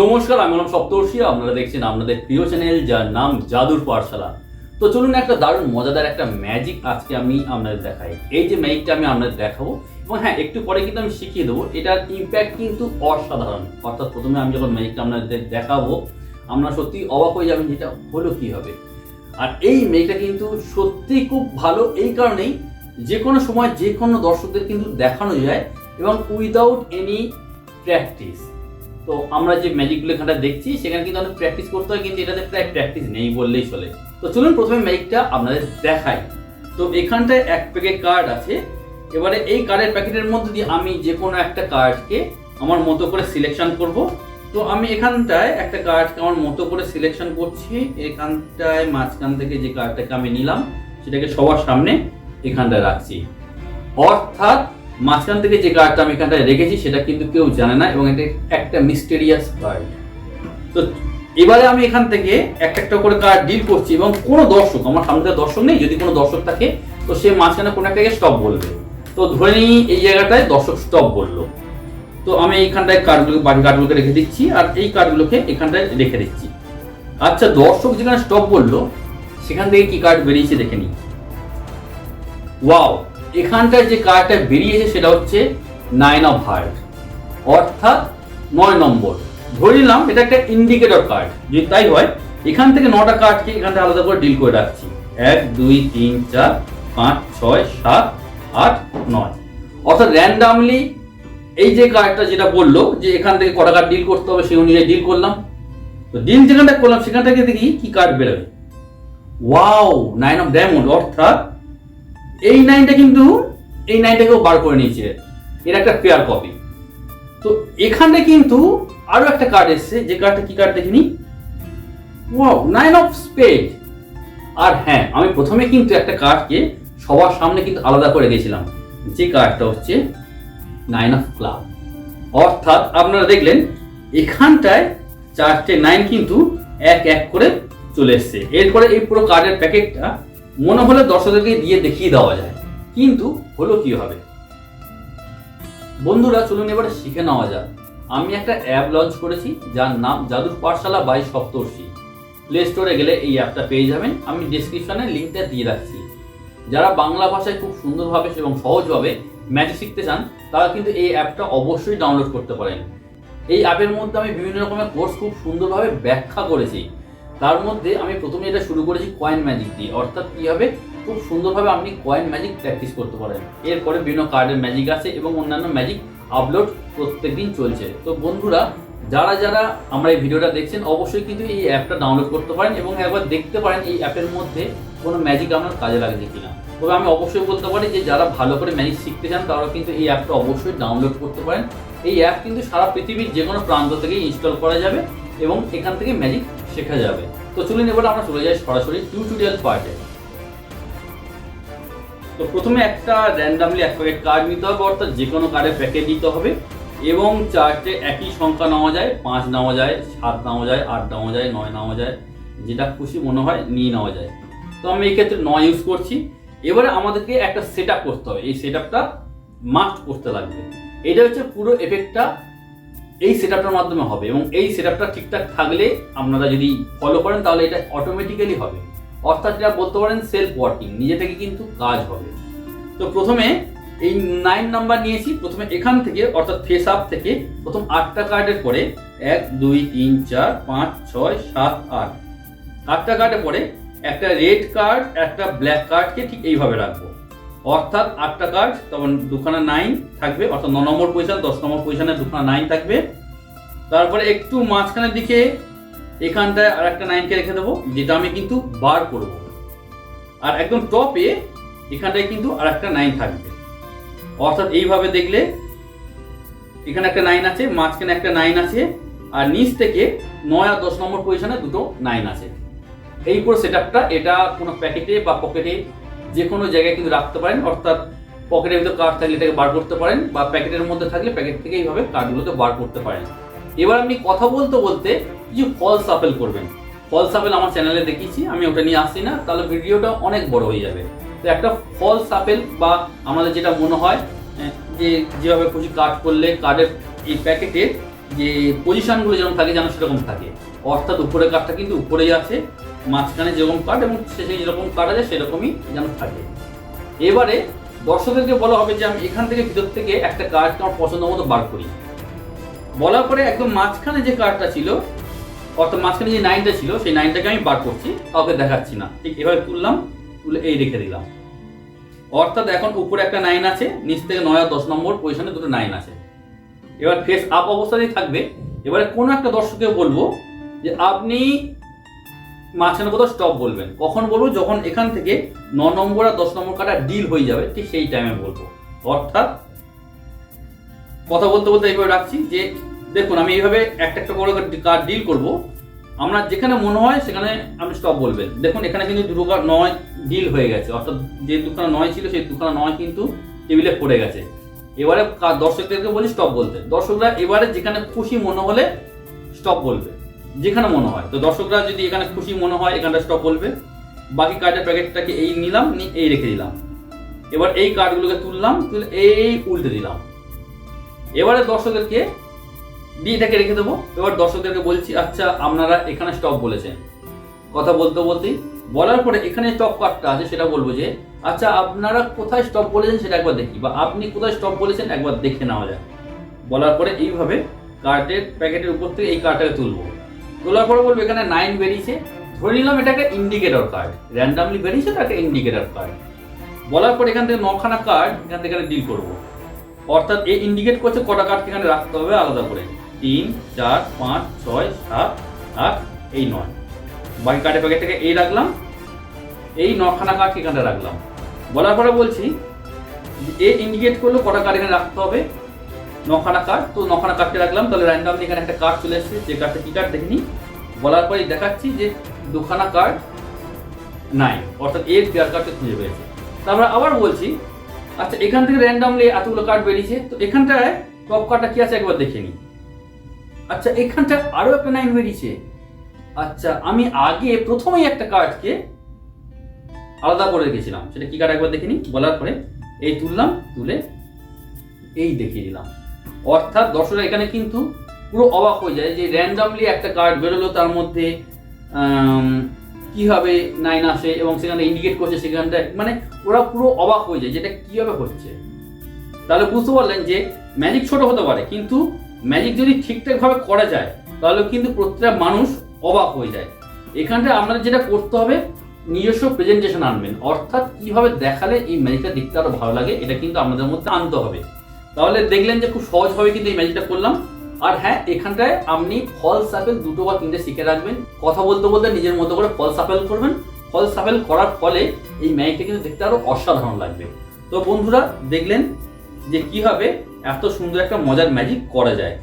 নমস্কার, আমি হলাম সপ্তর্ষি, আপনারা দেখছেন আপনাদের প্রিয় চ্যানেল যার নাম জাদুর পাঠশালা। তো চলুন একটা দারুণ, মজাদার একটা ম্যাজিক আজকে আমি আপনাদের দেখাই। এই যে ম্যাজিকটা আমি আপনাদের দেখাবো, এবং হ্যাঁ একটু পরে কিন্তু আমি শিখিয়ে দেবো, এটার ইম্প্যাক্ট কিন্তু অসাধারণ। অর্থাৎ প্রথমে আমি যখন ম্যাজিকটা আপনাদের দেখাবো, আপনারা সত্যি অবাক হয়ে যাবেন যেটা হলো কি হবে। আর এই ম্যাজিকটা কিন্তু সত্যি খুব ভালো, এই কারণেই যে কোনো সময় যে কোনো দর্শকদের কিন্তু দেখানো যায়, এবং উইদাউট এনি প্র্যাকটিস তো আমরা যে ম্যাজিকগুলো এখানটা দেখছি, সেখানে কিন্তু অনেক প্র্যাকটিস করতে হয়, কিন্তু এটাতে প্রায় প্র্যাকটিস নেই বললেই চলে। তো চলুন প্রথমে ম্যাজিকটা আপনাদের দেখাই। তো এখানটায় এক প্যাকেট কার্ড আছে। এবারে এই কার্ডের প্যাকেটের মধ্যে দিয়ে আমি যে কোনো একটা কার্ডকে আমার মতো করে সিলেকশন করব। তো আমি এখানটায় একটা কার্ডকে আমার মতো করে সিলেকশন করছি। এখানটায় মাঝখান থেকে যে কার্ডটাকে আমি নিলাম, সেটাকে সবার সামনে এখানটায় রাখছি। অর্থাৎ মাঝখান থেকে যে কার্ডটা আমি এখানটায় রেখেছি, সেটা কিন্তু কেউ জানে না এবং এটা একটা মিস্টেরিয়াস কার্ড তো এবারে আমি এখান থেকে একটা একটা করে কার্ড ডিল করছি এবং কোনো দর্শক, আমার সামনে দর্শক নেই, যদি কোনো দর্শক থাকে, তো সে মাঝখানে কোনো একটাকে স্টপ বলবে। তো ধরে নিই এই জায়গাটায় দর্শক স্টপ বলল। তো আমি এইখানটায় কার্ডগুলো বাকি কার্ডগুলোকে রেখে দিচ্ছি আর এই কার্ডগুলোকে এখানটায় রেখে দিচ্ছি। আচ্ছা দর্শক যেখানে স্টপ বলল, সেখান থেকে কি কার্ড বেরিয়েছে দেখে নিই। ওয়াও এখানটায় যে কার্ডটা বেরিয়েছে সেটা হচ্ছে নাইন অফ হার্ট অর্থাৎ নয় নম্বর। ধরে নিলাম এটা একটা ইন্ডিকেটর কার্ড যদি তাই হয়, এখান থেকে নটা কার্ডকে এখানটা আলাদা করে ডিল করে রাখছি। এক, দুই, তিন, চার, পাঁচ, ছয়, সাত, আট, নয়। অর্থাৎ র্যান্ডামলি এই যে কার্ডটা যেটা বলল, যে এখান থেকে কটা কার্ড ডিল করতে হবে, সেই অনুযায়ী ডিল করলাম। তো ডিল যেখানটা করলাম সেখান থেকে দেখি কি কার্ড বেরোবে। ওয়াও নাইন অফ ডায়মন্ড অর্থাৎ এই নাইনটা কিন্তু, এই নাইনটাকেও বার করে নিয়েছে। এর একটা পেয়ার কপি তো এখানে কিন্তু আরও একটা কার্ড এসছে, যে কার্ডটা কি কার্ড দেখিনি? ওয়াও নাইন অফ স্পেড আর হ্যাঁ আমি প্রথমে কিন্তু একটা কার্ডকে সবার সামনে কিন্তু আলাদা করে গেছিলাম যে কার্ডটা হচ্ছে নাইন অফ ক্লাব অর্থাৎ আপনারা দেখলেন, এখানটায় চারটে নাইন কিন্তু এক এক করে চলে এসছে। এরপরে এই পুরো কার্ডের প্যাকেটটা মনে হলে দর্শকদেরকে দিয়ে দেখিয়ে দেওয়া যায়। কিন্তু হলো কি হবে বন্ধুরা, চলুন এবারে শিখে নেওয়া যাক। আমি একটা অ্যাপ লঞ্চ করেছি, যার নাম জাদুর পাঠশালা বাই সপ্তর্ষি। প্লে স্টোরে গেলে এই অ্যাপটা পেয়ে যাবেন। আমি ডিসক্রিপশনে লিঙ্কটা দিয়ে রাখছি। যারা বাংলা ভাষায় খুব সুন্দরভাবে এবং সহজভাবে ম্যাজিক শিখতে চান, তারা কিন্তু এই অ্যাপটা অবশ্যই ডাউনলোড করতে পারেন। এই অ্যাপের মধ্যে আমি বিভিন্ন রকমের কোর্স খুব সুন্দরভাবে ব্যাখ্যা করেছি। তার মধ্যে আমি প্রথমে এটা শুরু করেছি কয়েন ম্যাজিক দিয়ে। অর্থাৎ কীভাবে খুব সুন্দরভাবে আপনি কয়েন ম্যাজিক প্র্যাকটিস করতে পারেন। এরপরে বিভিন্ন কার্ডের ম্যাজিক আছে এবং অন্যান্য ম্যাজিক আপলোড প্রত্যেকদিন চলছে। তো বন্ধুরা, যারা যারা আমরা এই ভিডিওটা দেখছেন, অবশ্যই কিন্তু এই অ্যাপটা ডাউনলোড করতে পারেন এবং একবার দেখতে পারেন এই অ্যাপের মধ্যে কোনো ম্যাজিক আপনার কাজে লাগছে কিনা। তবে আমি অবশ্যই বলতে পারি যে যারা ভালো করে ম্যাজিক শিখতে চান তারা কিন্তু এই অ্যাপটা অবশ্যই ডাউনলোড করতে পারেন। এই অ্যাপ কিন্তু সারা পৃথিবীর যে কোনো প্রান্ত থেকে ইনস্টল করা যাবে এবং এখান থেকে ম্যাজিক শেখা যাবে। তো চলুন এবার আমরা চলে যাই সরাসরি টিউটোরিয়াল পার্টে তো প্রথমে একটা র্যান্ডামলি এক প্যাকেট কার্ড নিতে হবে, অর্থাৎ যে কোনো কার্ডের প্যাকেট নিতে হবে এবং চারটে একই সংখ্যা নেওয়া যায়, পাঁচ নেওয়া যায়, সাত নেওয়া যায়, আট নেওয়া যায়, নয় নেওয়া যায়, যেটা খুশি মনে হয় নিয়ে নেওয়া যায়। তো আমি এই ক্ষেত্রে নয় ইউজ করছি। এবারে আমাদেরকে একটা সেট করতে হবে। এই সেট মাস্ট করতে লাগবে। এটা হচ্ছে পুরো এফেক্টটা এই সেট মাধ্যমে হবে এবং এই সেট ঠিকঠাক থাকলে আপনারা যদি ফলো করেন, তাহলে এটা অটোমেটিক্যালি হবে। অর্থাৎ যেটা বলতে পারেন সেলফ ওয়ার্কিং নিজে থেকে কিন্তু কাজ হবে। তো প্রথমে এই নাইন নাম্বার নিয়েছি, প্রথমে এখান থেকে, অর্থাৎ ফেস আপ থেকে, প্রথম আটটা কার্ডের পরে এক, দুই, তিন, চার, পাঁচ, ছয়, সাত, আট। আটটা কার্ডের পরে একটা রেড কার্ড একটা ব্ল্যাক কার্ডকে ঠিক এইভাবে রাখব। অর্থাৎ আটটা কার্ড, তখন দুখানা নাইন থাকবে, অর্থাৎ ন নম্বর পজিশন দশ নম্বর পজিশনে দুখানা নাইন থাকবে। তারপরে একটু মাঝখানের দিকে, এখানটায় আর একটা নাইনকে রেখে দেবো, যেটা আমি কিন্তু বার করব। আর একদম টপে এখানটায় কিন্তু আর একটা নাইন থাকবে। অর্থাৎ এইভাবে দেখলে, এখানে একটা নাইন আছে, মাঝখানে একটা নাইন আছে, আর নিচ থেকে নয় আর দশ নম্বর পজিশনে দুটো নাইন আছে। এই পুরো সেট আপটা এটা কোনো প্যাকেটে বা পকেটে যে কোনো জায়গায় কিন্তু রাখতে পারেন, অর্থাৎ পকেটের ভিতরে কার্ড থাকলে এটাকে বার করতে পারেন বা প্যাকেটের মধ্যে থাকলে প্যাকেট থেকে এইভাবে কার্ডগুলোকে বার করতে পারেন। এবার আপনি কথা বলতে বলতে কিছু ফলস আপেল করবেন। ফলস আপেল আমার চ্যানেলে দেখিয়েছি, আমি ওটা নিয়ে আসছি না, তাহলে ভিডিওটা অনেক বড় হয়ে যাবে। তো একটা ফলস আপেল বা আমাদের যেটা মনে হয় যে যেভাবে খুশি কাট করলে কার্ডের এই প্যাকেটে যে পজিশনগুলো যেরকম থাকে যেন সেরকম থাকে। অর্থাৎ উপরের কাঠটা কিন্তু উপরেই আছে মাঝখানে যেরকম কাঠ এবং শেষে যেরকম কাঠ আছে সেরকমই যেন থাকে। এবারে দর্শকদেরকে বলা হবে যে আমি এখান থেকে ভিতর থেকে একটা কার্ড আমার পছন্দ মতো বার করি। বলার পরে একদম মাঝখানে যে কার্ডটা ছিল, অর্থাৎ মাঝখানে যে নাইনটা ছিল, সেই নাইনটাকে আমি বার করছি, কাউকে দেখাচ্ছি না। ঠিক এভাবে তুললাম, তুলে এই রেখে দিলাম। অর্থাৎ এখন উপরে একটা নাইন আছে, নিচ থেকে নয় দশ নম্বর পজিশনে দুটো নাইন আছে। এবার ফেস আপ অবস্থাতেই থাকবে। এবারে কোনো একটা দর্শককে বলব যে আপনি মাঝখানে কোথাও স্টপ বলবেন। কখন বলব? যখন এখান থেকে ন নম্বর আর দশ নম্বর কাটা ডিল হয়ে যাবে, ঠিক সেই টাইমে বলব। অর্থাৎ কথা বলতে বলতে এইভাবে রাখছি যে, দেখুন, আমি এইভাবে একটা একটা করে কার্ড ডিল করব। আমরা যেখানে মনে হয় সেখানে আপনি স্টপ বলবেন। দেখুন, এখানে কিন্তু দুটো কার্ড নয় ডিল হয়ে গেছে। অর্থাৎ যে দুখানা নয় ছিল, সেই দুখানা নয় কিন্তু টেবিলে পড়ে গেছে। এবারে দর্শকদেরকে বলি স্টপ বলতে। দর্শকরা এবারে যেখানে খুশি মনে হলে স্টপ বলবে। যেখানে মনে হয়। তো দর্শকরা যদি এখানে খুশি মনে হয়, এখানটা স্টপ বলবে। বাকি কার্ডের প্যাকেটটাকে এই নিলাম, নিয়ে এই রেখে দিলাম। এবার এই কার্ডগুলোকে তুললাম, তুলে এই উল্টে দিলাম। এবারে দর্শকদেরকে দিয়ে এটাকে রেখে দেবো। এবার দর্শকদেরকে বলছি আচ্ছা আপনারা এখানে স্টপ বলেছেন। কথা বলতে বলতেই বলার পরে এখানে স্টপ কার্ডটা আছে, সেটা বলব যে আচ্ছা আপনারা কোথায় স্টপ বলেছেন সেটা একবার দেখি বা আপনি কোথায় স্টপ বলেছেন একবার দেখে নেওয়া যায় বলার পরে এইভাবে কার্ডের প্যাকেটের উপর থেকে এই কার্ডটাকে তুলবো। তোলার পরে বলব, এখানে নাইন বেরিয়েছে। ধরে নিলাম এটাকে ইন্ডিকেটর কার্ড র্যান্ডামলি বেরিয়েছে, তাকে ইন্ডিকেটর কার্ড বলার পর এখান থেকে নখানা কার্ড এখান থেকে ডিল করব। অর্থাৎ এই ইন্ডিকেট করছে কটা কার্ড এখানে রাখতে হবে আলাদা করে। তিন, চার, পাঁচ, ছয়, সাত, আট, এই নয়। বাকি কার্ডের প্যাকেট থেকে এই রাখলাম, এই নখানা কার্ড এখানে রাখলাম। বলার পরে বলছি এ ইন্ডিকেট করল কটা কার্ড এখানে রাখতে হবে। নখানা কার্ড তো নখানা কার্ডকে রাখলাম। তাহলে র্যান্ডামলি এখানে একটা কার্ড চলে এসেছে। যে কার্ডটা কী কার্ড দেখিনি। বলার পরে দেখাচ্ছি যে দুখানা কার্ড নাই। অর্থাৎ এর পেয়ার কার্ডকে খুঁজে পেয়েছে। তারপরে আবার বলছি আচ্ছা এখান থেকে র্যান্ডামলি এতগুলো কার্ড বেরিয়েছে। তো এখানটায় টপ কার্ডটা কি আছে একবার দেখে নিই। আচ্ছা এখানটা আরও একটা নাইন বেরিয়েছে। আচ্ছা আমি আগে প্রথমেই একটা কার্ডকে আলাদা করে রেখেছিলাম। সেটা কি কার্ড একবার দেখে নিই। বলার পরে এই তুললাম, তুলে এই দেখিয়ে দিলাম। অর্থাৎ দর্শকরা এখানে কিন্তু পুরো অবাক হয়ে যায় যে র্যান্ডামলি একটা কার্ড বেরোলো তার মধ্যে কীভাবে নাইন আসে এবং সেখানে ইন্ডিকেট করছে সেখানটায় মানে ওরা পুরো অবাক হয়ে যায় যেটা কীভাবে হচ্ছে। তাহলে বুঝতে পারলেন যে ম্যাজিক ছোট হতে পারে, কিন্তু ম্যাজিক যদি ঠিকঠাকভাবে করা যায়, তাহলে কিন্তু প্রত্যেকটা মানুষ অবাক হয়ে যায়। এখানটায় আপনাদের যেটা করতে হবে, নিজস্ব প্রেজেন্টেশন আনবেন। অর্থাৎ কীভাবে দেখালে এই ম্যাজিকটা দেখতে আরও ভালো লাগে, এটা কিন্তু আমাদের মধ্যে আনতে হবে। তাহলে দেখলেন যে খুব সহজভাবে কিন্তু এই ম্যাজিকটা করলাম। আর হ্যাঁ এখানটায় আপনি ফল সাপেল দুটো বা তিনটে শিখে রাখবেন। কথা বলতে বলতে নিজের মতো করে ফল সাপেল করবেন। ফল সাপেল করার ফলে এই ম্যাজিকটা কিন্তু দেখতে আরও অসাধারণ লাগবে। তো বন্ধুরা, দেখলেন যে কীভাবে এত সুন্দর একটা মজার ম্যাজিক করা যায়।